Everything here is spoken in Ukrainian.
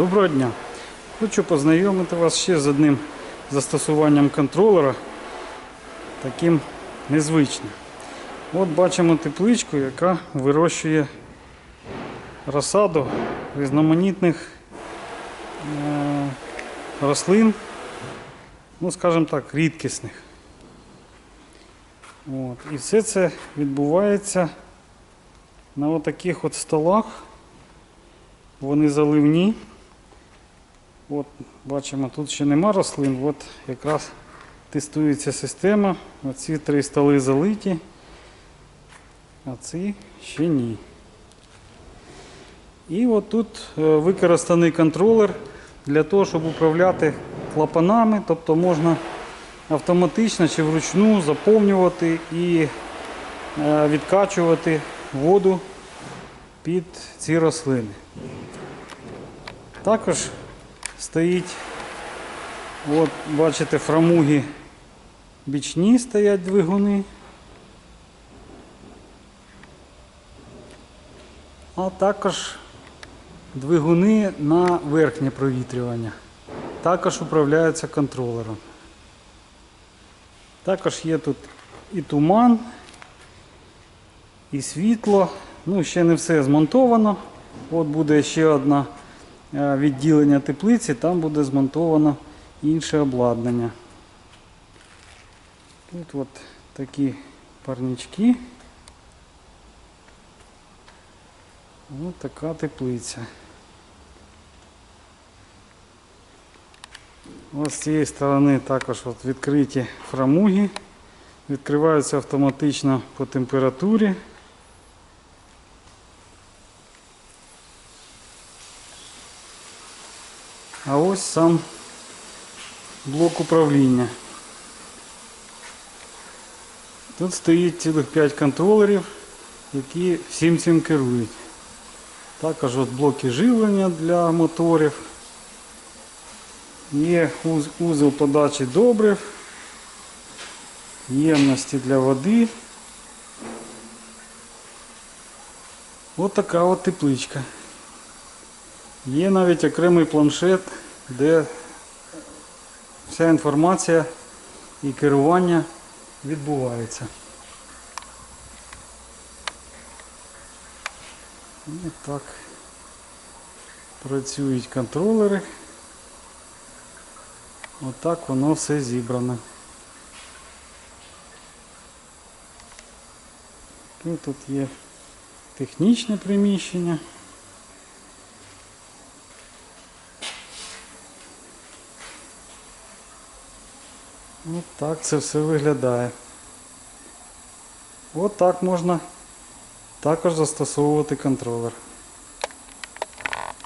Доброго дня! Хочу познайомити вас ще з одним застосуванням контролера, таким незвичним. От бачимо тепличку, яка вирощує розсаду різноманітних е, рослин, ну скажімо так, рідкісних. От. І все це відбувається на отаких от столах. Вони заливні. От, бачимо, тут ще нема рослин. От якраз тестується система. Оці три столи залиті, а ці ще ні. І от тут е, використаний контролер для того, щоб управляти клапанами, тобто можна автоматично чи вручну заповнювати і е, відкачувати воду під ці рослини. Також стоїть, от бачите, фрамуги бічні стоять двигуни. А також двигуни на верхнє провітрювання. Також управляються контролером. Також є тут і туман, і світло. Ну, ще не все змонтовано. От буде ще одне е, відділення теплиці, там буде змонтовано інше обладнання. Тут от такі парнички. Ось така теплиця. Ось з цієї сторони також відкриті фрамуги. Відкриваються автоматично по температурі. А ось сам блок управління. Тут стоїть цілих 5 контролерів, які всім цим керують. Також от блоки живлення для моторів. Є узел подачі добрив, ємності для води. Ось така от тепличка. Є навіть окремий планшет, де вся інформація і керування відбувається. Ось так працюють контролери. Отак воно все зібрано. Тут є технічне приміщення. От так це все виглядає. От так можна також застосовувати контролер.